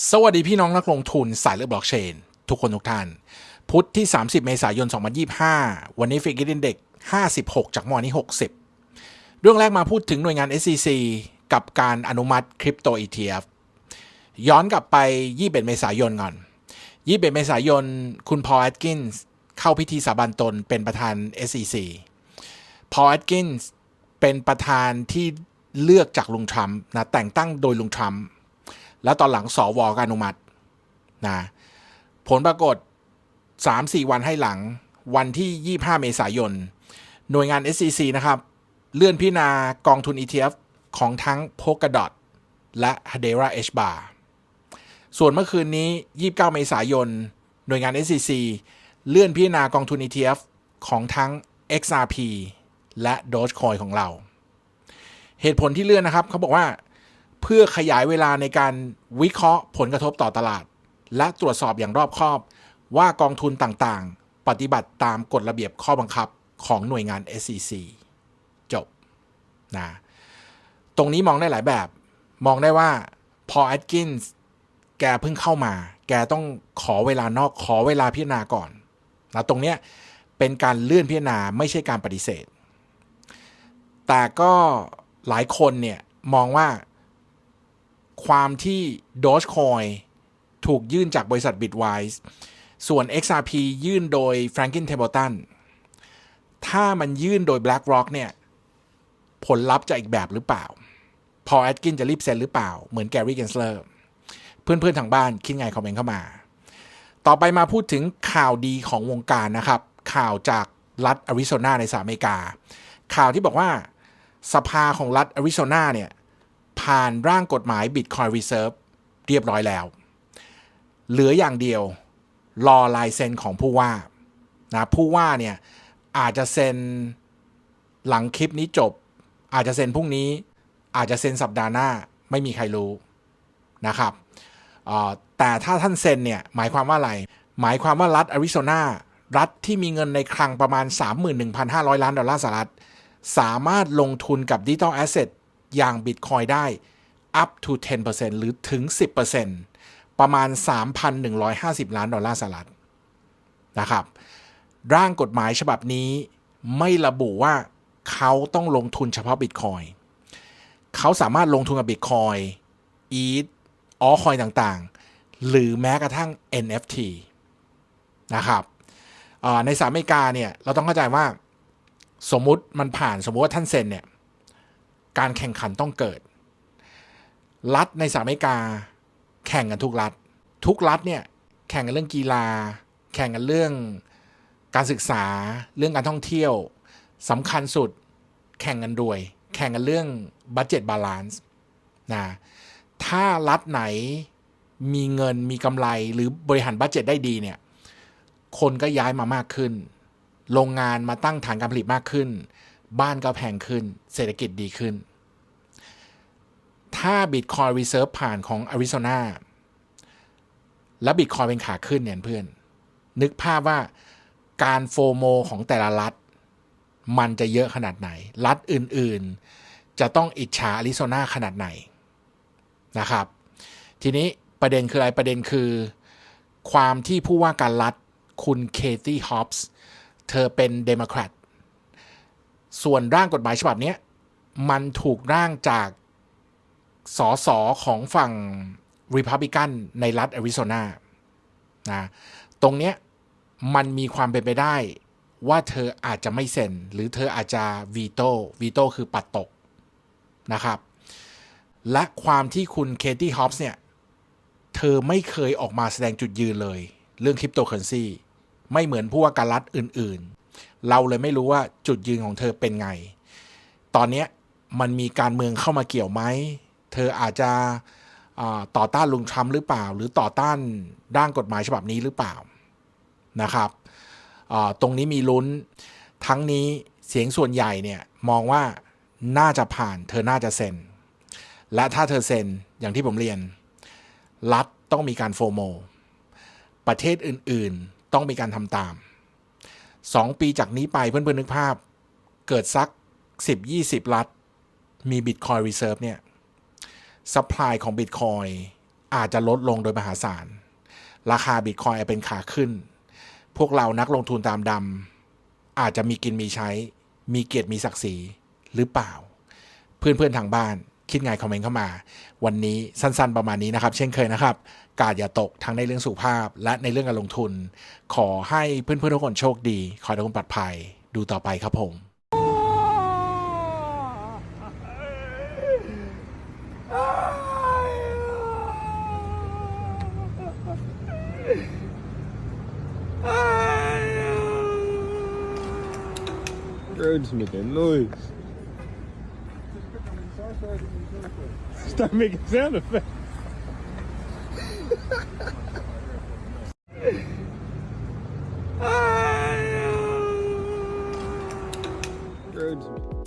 สวัสดีพี่น้องนักลงทุนสายเลือดบล็อกเชน ทุกคนทุกท่าน พุธที่ 30 เมษายน 2025 วันนี้ฟิกเกินเด็ก56 จากมอนี้ 60 เรื่องแรกมาพูดถึงหน่วยงาน SEC กับการอนุมัติคริปโต ETF ย้อนกลับไป 21 เมษายนก่อน 21 เมษายน คุณพอลแอดกินส์เข้าพิธีสาบานตนเป็นประธาน SEC พอลแอดกินส์เป็นประธานที่เลือกจากลุงทรัมป์นะแต่งตั้งโดยลุงทรัมป์ แล้วตอนหลังสวก็อนุมัตินะผลปรากฏ 3-4 วันให้หลังวันที่ 25 เมษายน หน่วยงาน SEC นะครับ เลื่อนพิจารณากองทุน ETF ของทั้ง Polkadot และ Hedera H bar ส่วนเมื่อคืนนี้ 29 เมษายน หน่วยงาน SEC เลื่อนพิจารณากองทุน ETF ของทั้ง XRP และ Dogecoin ของเรา เหตุผลที่เลื่อนนะครับ เขาบอกว่า เพื่อขยายเวลาในการวิเคราะห์ผลกระทบต่อตลาด และตรวจสอบอย่างรอบคอบ ว่ากองทุนต่างๆ ปฏิบัติตามกฎระเบียบข้อบังคับของหน่วยงาน SEC จบนะตรงนี้มองได้หลายแบบ มองได้ว่าพอแอดกินส์แกเพิ่งเข้ามา แกต้องขอเวลานอกขอเวลาพิจารณาก่อนนะตรงเนี้ยเป็นการเลื่อนพิจารณาไม่ใช่การปฏิเสธ แต่ก็หลายคนเนี่ยมองว่า ความที่ Dogecoin ถูกยื่นจากบริษัท Bitwise ส่วน XRP ยื่นโดย Franklin Templeton ถ้ามันยื่นโดย BlackRock เนี่ย ผลลัพธ์จะอีกแบบหรือเปล่า พอแอดกินจะรีบเซ็นหรือเปล่า เหมือนแกรี่เกนสเลอร์เพื่อนๆทางบ้านคิดไงคอมเมนต์เข้ามา ต่อไปมาพูดถึงข่าวดีของวงการนะครับ ข่าวจากรัฐอาริโซนาในสหรัฐอเมริกา ข่าวที่บอกว่าสภาของรัฐอาริโซนาเนี่ย ผ่านร่างกฎหมาย Bitcoin Reserve เรียบร้อยแล้ว เหลืออย่างเดียวรอลายเซ็นของผู้ว่านะผู้ว่าเนี่ยอาจจะเซ็นหลังคลิปนี้จบ อาจจะเซ็นพรุ่งนี้ อาจจะเซ็นสัปดาห์หน้าไม่มีใครรู้นะครับแต่ถ้าท่านเซ็นเนี่ยหมายความว่าอะไร หมายความว่ารัฐอาริโซนารัฐที่มีเงินในคลังประมาณ 31,500 ล้านดอลลาร์สหรัฐ สามารถลงทุนกับดิจิตอลแอสเซท อย่าง Bitcoin ได้ up to 10%หรือถึง 10%ประมาณ 3,150 ล้านดอลลาร์สหรัฐนะครับ ร่างกฎหมายฉบับนี้ไม่ระบุว่าเขาต้องลงทุนเฉพาะ Bitcoin เขาสามารถลงทุนกับ Bitcoin ETH ออคอยต่างๆ หรือแม้กระทั่ง NFT นะครับในสหรัฐอเมริกาเนี่ย เราต้องเข้าใจว่าสมมุติมันผ่านสมมุติว่าท่านเซ็นเนี่ย การแข่งขันต้องเกิด รัฐในสหรัฐอเมริกา แข่งกันทุกรัฐ ทุกรัฐเนี่ยแข่งกันเรื่องกีฬา แข่งกันเรื่องการศึกษาเรื่องการท่องเที่ยวสำคัญสุดแข่งกันรวย แข่งกันเรื่องบัตเจ็ตบาลานซ์นะถ้ารัฐไหนมีเงินมีกำไรหรือบริหารบัตเจ็ตได้ดีเนี่ยคนก็ย้ายมามากขึ้น โรงงานมาตั้งฐานการผลิตมากขึ้น บ้านก็แพงขึ้น เศรษฐกิจดีขึ้น ถ้า Bitcoin Reserve ผ่านของ Arizona และ Bitcoin เป็นขาขึ้นเนี่ยเพื่อน นึกภาพว่าการโฟโมของแต่ละรัฐ มันจะเยอะขนาดไหน รัฐอื่นๆ จะต้องอิจฉาอาริโซนาขนาดไหนนะครับ ทีนี้ประเด็นคืออะไรประเด็นคือ ความที่ผู้ว่าการรัฐคุณเคที่ฮอปส์เธอเป็นเดโมแครต ส่วนร่างกฎหมายฉบับนี้มันถูกร่างจากสสของฝั่ง Republican ในรัฐแอริโซนานะตรงเนี้ยมันมีความเป็นไปได้ว่าเธออาจจะไม่เซ็น หรือเธออาจจะวีโต้วีโต้คือปัดตกนะครับ และความที่คุณเคที่ฮอปส์เนี่ย เธอไม่เคยออกมาแสดงจุดยืนเลย เรื่องคริปโตเคอเรนซีไม่เหมือนผู้ว่าการรัฐอื่น ๆ เราเลยไม่รู้ว่าจุดยืนของเธอเป็นไง ตอนนี้มันมีการเมืองเข้ามาเกี่ยวไหม เธออาจจะต่อต้านลุงทรัมป์หรือเปล่า หรือต่อต้านร่างกฎหมายฉบับนี้หรือเปล่านะครับตรงนี้มีลุ้นทั้งนี้เสียงส่วนใหญ่เนี่ยมองว่าน่าจะผ่านเธอน่าจะเซ็น และถ้าเธอเซ็นอย่างที่ผมเรียน รัฐต้องมีการโฟโม ประเทศอื่น ๆ ต้องมีการทำตาม 2 ปีจากนี้ไปเพื่อนๆนึกภาพ เกิดสัก 10-20รัฐมี Bitcoin Reserve เนี่ย supply ของ Bitcoin อาจจะลดลงโดยมหาศาล ราคาบิตคอยน์เป็นขาขึ้น พวกเรานักลงทุนตามดำอาจจะมีกินมีใช้ มีเกียรติมีศักดิ์ศรีหรือเปล่า เพื่อนๆทางบ้าน คิดไงคอมเมนต์เข้ามา วันนี้สั้นๆประมาณนี้นะครับ เช่นเคยนะครับ กาดอย่าตกทั้งในเรื่องสุขภาพ และในเรื่องการลงทุน ขอให้เพื่อนๆทุกคนโชคดี ขอให้ทุกคนปลอดภัย ดูต่อไปครับผม Making noise. Start making sound effects. Road's